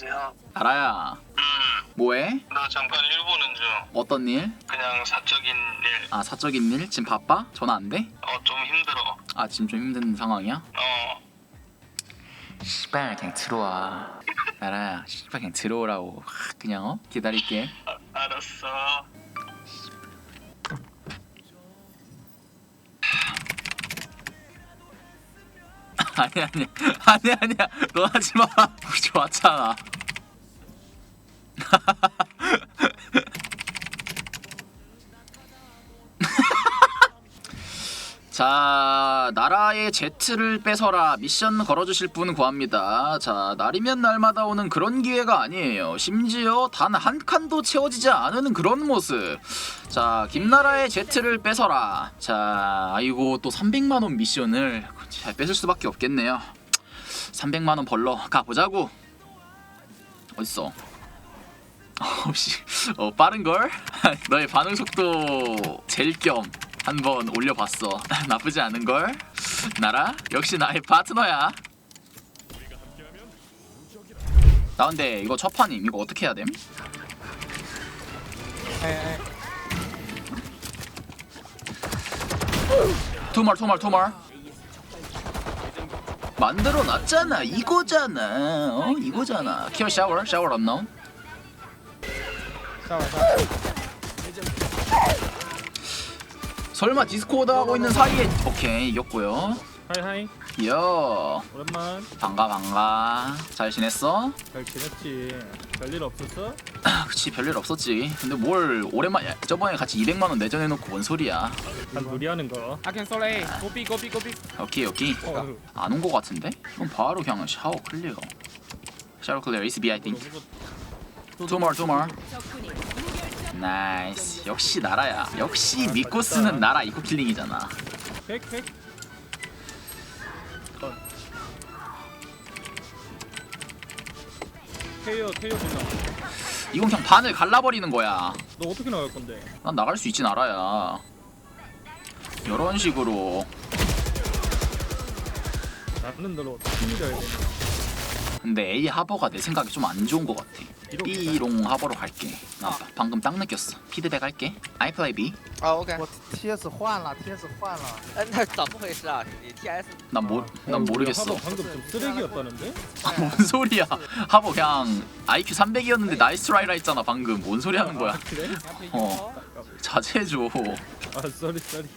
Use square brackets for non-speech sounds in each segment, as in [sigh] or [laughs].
여보세요? 나라야 음, 뭐해? 나 잠깐 일 보는 중. 어떤 일? 그냥 사적인 일. 아 사적인 일? 지금 바빠? 전화 안 돼? 어, 좀 힘들어. 아 지금 좀 힘든 상황이야? 어, 씨발 그냥 들어와 나라야 씨발 그냥 들어오라고 하, 그냥 어? 기다릴게 아, 알았어. 아니 아니 아니 아니야 너 하지 마 우리 [laughs] 좋았잖아 [laughs] 자 나라의 제트를 뺏어라. 미션 걸어주실 분 구합니다. 자 날이면 날마다 오는 그런 기회가 아니에요. 심지어 단 한 칸도 채워지지 않은 그런 모습. 자 김나라의 제트를 뺏어라. 자 아이고 또 300만원 미션을 잘 뺏을 수밖에 없겠네요. 300만원 벌러 가보자고. 어딨어 어씨 어 빠른걸? [laughs] 너의 반응 속도 잴겸 한번 올려봤어. [laughs] 나쁘지 않은걸? 나라 역시 나의 파트너야. 나 근데 이거 첫 판임. 이거 어떻게 해야 됨? 투말 투말 투말 만들어 놨잖아. 이거잖아. 어 이거잖아. 키어 샤워 샤워 언노 싸워 싸워 설마 디스코드 하고 있는 사이에 오케이 이겼고요. 하이 하이. 이야. 오랜만. 반가 반가. 잘 지냈어? 잘 지냈지. 별일 없었어? [clears throat] 그치 별일 없었지. 근데 뭘 오랜만에 저번에 같이 200만 원 내전해놓고 뭔 소리야? 난 무리하는 거? I can solo A. Go B, go B, go B. 오케이 오케이. 어, 안 온 거 같은데? 그럼 바로 그냥 샤워 클리어. 샤워 클리어 is B I think two more 나이스. 역시 나라야. 역시 믿고 쓰는 나라 이코 킬링이잖아. 테이어 테이어 이건 그냥 반을 갈라버리는 거야. 너 어떻게 나갈 건데? 난 나갈 수 있지 나라야. 이런 식으로. 나는 너로 팀이라 해야 돼. 근데 A 하버가 내 생각에 좀 안 좋은 것 같아 B롱 하버로 갈게 나 방금 딱 느꼈어 피드백 할게 I play B 啊，OK。我 TS 换了，TS 换了。哎，那怎么回事啊？你 TS 난, 모, 난 모르겠어 하버 방금 좀 쓰레기였다는데? 아, 뭔 소리야 하버 그냥 IQ 300이었는데 나이스 트라이라 했잖아 방금 뭔 소리 하는 거야 그래? 어 자제해줘 아 쏘리 쏘리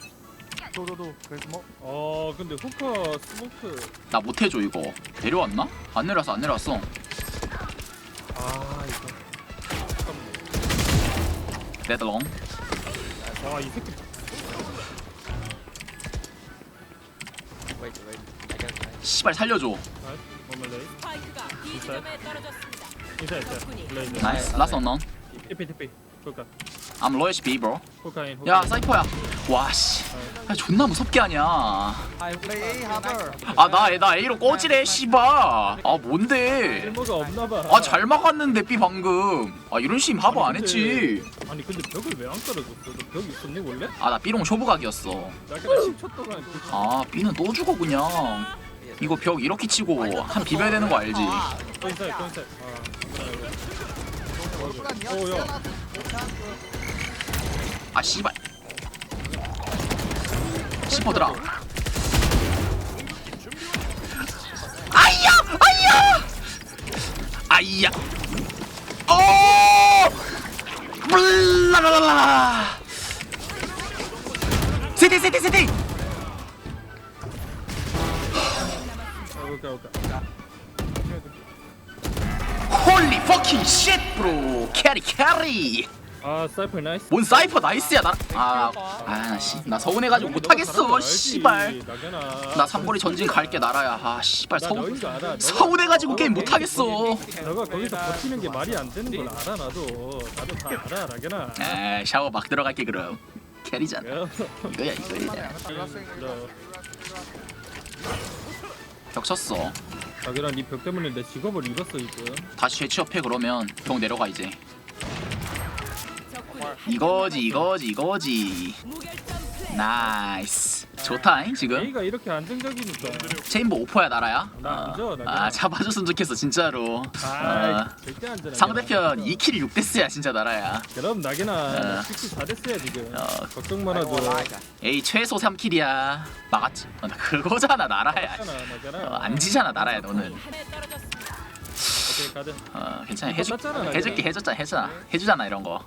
嘟嘟嘟，可以 smoke。 어 근데 후커 스모크 나 못해줘 이거 내려왔나? 안 내려왔어 안 내려왔어 아 이거 레드롱 와이 새끼 wait, wait. I can try. 씨발 살려줘. 머멀레이 스파이크가 B 지점에 떨어졌습니다. 인사 인사 블레이즈 나이스 라스 언넌 TP TP 후커 I'm to B bro 야 사이퍼야 와씨. 아 존나 무섭게 하냐. 아나나 A로 꺼지래 씨바 아 뭔데? 아잘 막았는데 B 방금. 아 이런 심 하버 안 했지. 아니 근데 벽을 왜 안 깔아줬어? 벽 있었니 원래? 아 나 B롱 초보각이었어. 아 B는 또 죽어 그냥. 이거 벽 이렇게 치고 한 비벼야 되는 거 알지? 아 씨발. 씹어들아 아이야! 아이야! 아이야. 오 블라라라라. 세대 세대 세대. 홀리 퍼킹 쉣 브로 캐리 캐리 아 사이퍼 나이스. 뭔 사이퍼 나이스야 나아아씨나 서운해가지고 못하겠어 씨발. 나 삼거리 전진 갈게 나라야. 아 씨발 나 서운 서운해가지고 게임 못하겠어. 너가 거기서 버티는 게 말이 안 되는 걸 알아 나도. 나도 다 알아 나게나 에 샤워 막 들어갈게 그럼. 캐리잖아. 야, 이거야 이거야. 打个 swing。 너벽 쳤어. 나게나 네벽 때문에 내 직업을 잃었어 지금 다시 재취업해 그러면. 벽 내려가 이제 이거지 이거지 이거지. 나이스. 좋다잉 지금. A가 이렇게 안정적이니까. 체인보 뭐 오퍼야 나라야? 나 어, 앉아, 아, 아, 잡아줬으면 좋겠어 진짜로. 아, 아 절대 안 되나 상대편 2킬 6데스야 진짜 나라야. 그럼 나기나 어. 64 됐어요 지금. 걱정 말아줘 에이 최소 3킬이야. 막았지. 어, 나 그거잖아 나라야. 안 지잖아 어, 나라야 너는. 어떻게 가든 어, 괜찮아. 해줄게 해줬잖아 해주잖아. 해주잖아 이런 거.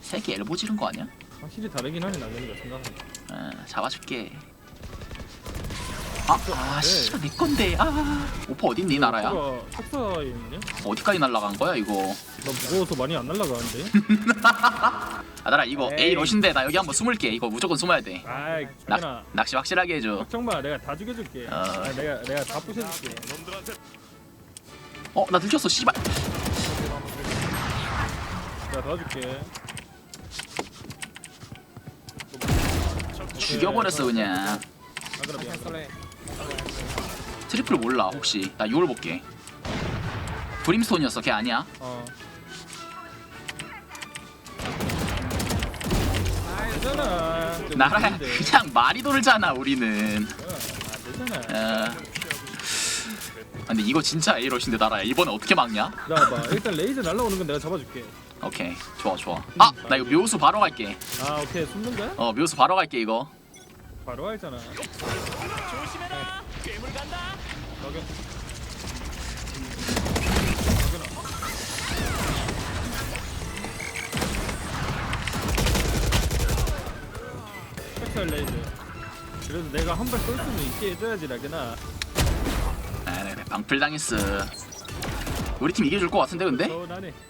세개 엘보 지른 거 아니야? 확실히 다르긴 하네 나게가 생각하면 어, 잡아줄게 아, 아, 씨발 내 건데. 아, 오퍼 어딨니 나라야? 석사에 있냐? 어디까지 날라간 거야 이거? 나 무거워서 많이 안 날라가는데 [laughs] 아, 나라 이거 A 에이. 러신데 나 여기 한번 숨을게. 이거 무조건 숨어야 돼. 아이 낚, 장현아 낚시 확실하게 해줘. 걱정 마 내가 다 죽여줄게 어. 아, 내가 내가 다 부셔줄게 어, 나 들켰어, 씨발. 내가 도와줄게 죽여버렸어 그냥. 트리플 몰라 혹시? 나 이걸 볼게. 브림스톤이었어, 걔 아니야? 어 나라야 웃긴데. 그냥 말이 돌잖아 우리는. 어. 아, 근데 이거 진짜 A 러신데 나라야. 이번에 어떻게 막냐? 나 봐 일단 레이저 날라오는 건 내가 잡아줄게 오케이, 좋아 좋아. 아, 나 이거 묘수 바로 갈게. 아 오케이 숨는 거야? 어, 묘수 바로 갈게 이거. 바로 알잖아 조심해라. 괴물 간다. 여기 레이저 그래도 내가 한 발 쏠 수는 있게 해줘야지 라게나 아, 네, 네, 방풀 당했어. 우리 팀 이겨줄 것 같은데 근데? 서운하네 될 거야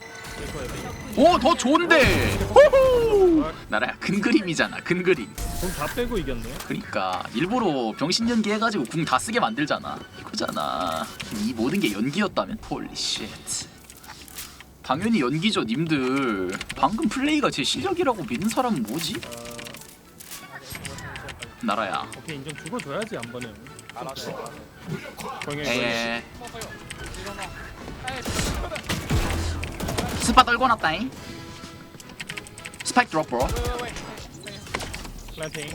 오 더 좋은데. 호호! 나라야 근 그림이잖아 근 그림. 돈다 빼고 이겼네. 그러니까 일부러 병신 연기 해가지고 궁 다 쓰게 만들잖아. 이거잖아. 이 모든 게 연기였다면? 폴리쉣 당연히 연기죠 님들. 방금 플레이가 제 실력이라고 믿는 사람은 뭐지? 나라야. 오케이 인정 죽어줘야지 한 번은. 경영 에이. 스파 떨궈놨다잉. 스파이 드롭 브로. 램핑.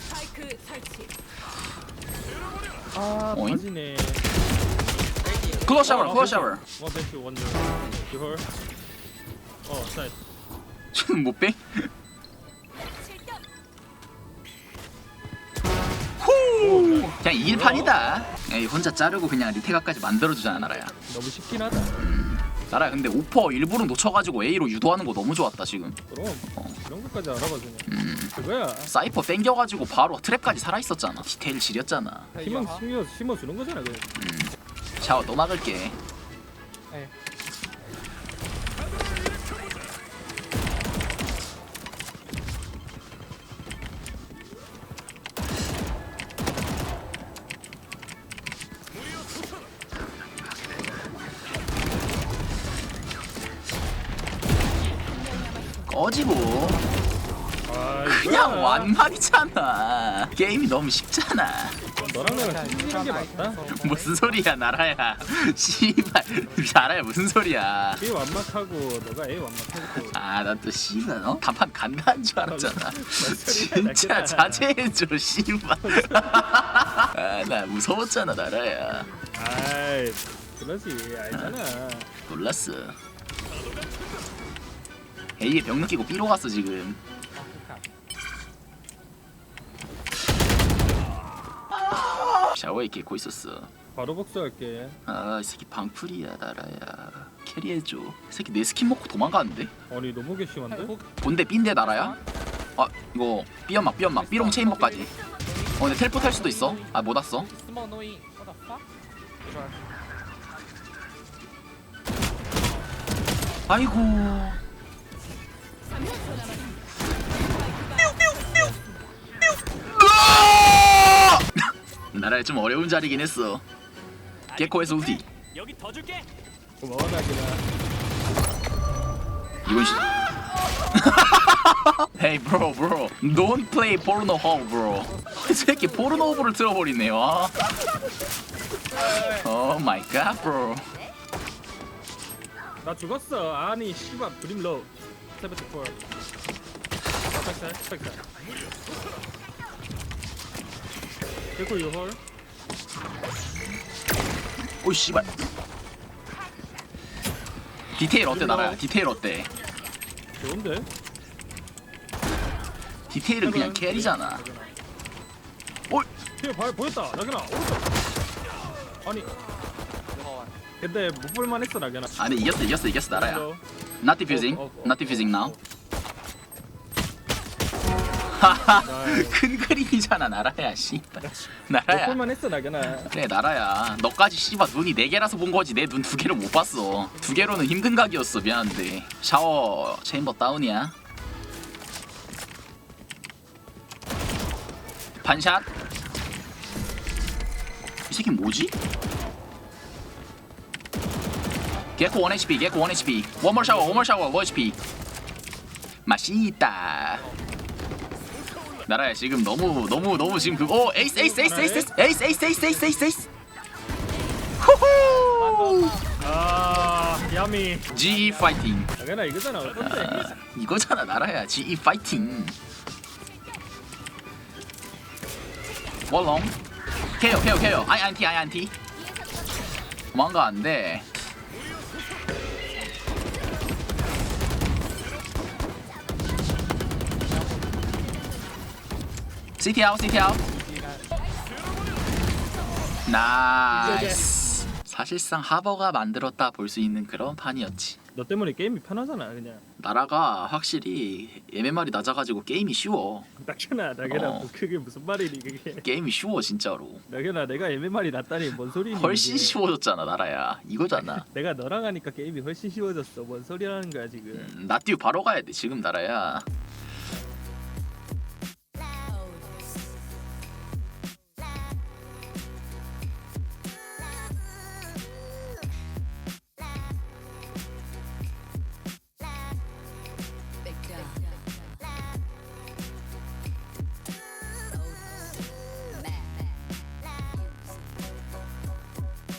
스파이크 아 빠지네. 클로 샤워 어, 어, 클로 샤워. 어, 원 벤트 원 뉴어 사이드. 쟤는 못 빼? 후! 그냥 2일판이다. 에이, 혼자 자르고 그냥 리테가까지 만들어주잖아, 나라야. 너무 쉽긴 하다 나라야, 근데 오퍼 일부러 놓쳐가지고 A로 유도하는 거 너무 좋았다, 지금. 그럼 어. 이런 것까지 알아봐주네 음. 그거야 사이퍼 땡겨가지고 바로 트랩까지 살아있었잖아. 디테일 지렸잖아. 힘은 심어, 심어주는 거잖아 그래 샤워 또 막을게. 네. 그냥. 완막이잖아. 게임이 너무 쉽잖아. 너랑 나랑 게 맞다 무슨 소리야, 나라야. 씨발. 나라야, 무슨 소리야. B 완막하고 너가 A 완막하고 아, 나 또 씨발, 어? 간판 간다는 줄 알았잖아. 진짜 [laughs] 자제해줘, 씨발. 아, 나 무서웠잖아, 나라야. 아이 그러지 알잖아 몰랐어. A에 병 느끼고 B로 갔어 지금. 샤워에 개고 있었어. 바로 복수할게 아, 이 새끼 방풀이야, 나라야. 캐리해줘. 이 새끼 내 스킨 먹고 도망가는데? 아니 너무 괘씸한데? 본대 B인데 나라야? 아, 이거 B연막, B연막, B롱 체인버까지. 어, 근데 텔포 탈 수도 있어. 아, 못 왔어. 아이고. 나라야 좀 어려운 자리긴 했어. 개코에서 우디. 여기 더 줄게. 고마워 나기나 이건 시. [laughs] hey bro bro don't play porno hole bro [laughs] 이 새끼 포르노 오브를 틀어버리네요 아. oh my god bro 나 죽었어 아니 씨발 브림 로우 74 백살 백살 됐고 요헐 오이 씨발. 디테일 어때 나라야? 디테일 어때? 좋은데? 디테일은 그냥 캐리잖아. 올 뒤에 발 보였다 나게나. 오른쪽. 아니. 근데 못 볼만 했어 나게나. 아니 이겼어 이겼어 이겼어 나라야. 어, Not defusing 어, 어, 어. Not defusing now. 어. [laughs] 큰 그림이잖아 나라야 씨발. 못 나라야. 볼만 했어 나게나 그래 나라야. 너까지 씨발 눈이 네 개라서 본 거지. 내 눈 두 개를 못 봤어. 두 개로는 힘든 각이었어 미안한데. 샤워 체인버 다운이야. 반샷. 이 새끼 뭐지? 개코 1 HP 개코 1 HP 원몰 샤워 원몰 샤워 1 HP 맛있다 나라야 지금 너무 너무 너무 지금 그 오 에이스 에이스 에이스 에이스 에이스 에이스 에이스 에이스 에이스 에이스 에이스 후후 아 야미 G 파이팅 나게나 이거잖아 어떤데 이거잖아 나라야 G 파이팅 월롱 케어 케어 케어 아이 안티 아이 안티 도망가 안돼 CT 아웃 CT 아웃 나이스 사실상 하버가 만들었다 볼 수 있는 그런 판이었지. 너 때문에 게임이 편하잖아 그냥. 나라가 확실히 MMR이 낮아가지고 게임이 쉬워. 나게나 나게나 어. 뭐 그게 무슨 말이니 그게. 게임이 쉬워 진짜로. 나게나 내가 MMR이 낫다니 뭔 소리니 훨씬 이게. 쉬워졌잖아 나라야. 이거잖아. [laughs] 내가 너랑 하니까 게임이 훨씬 쉬워졌어. 뭔 소리라는 거야 지금. 음, 나띠우 바로 가야 돼 지금 나라야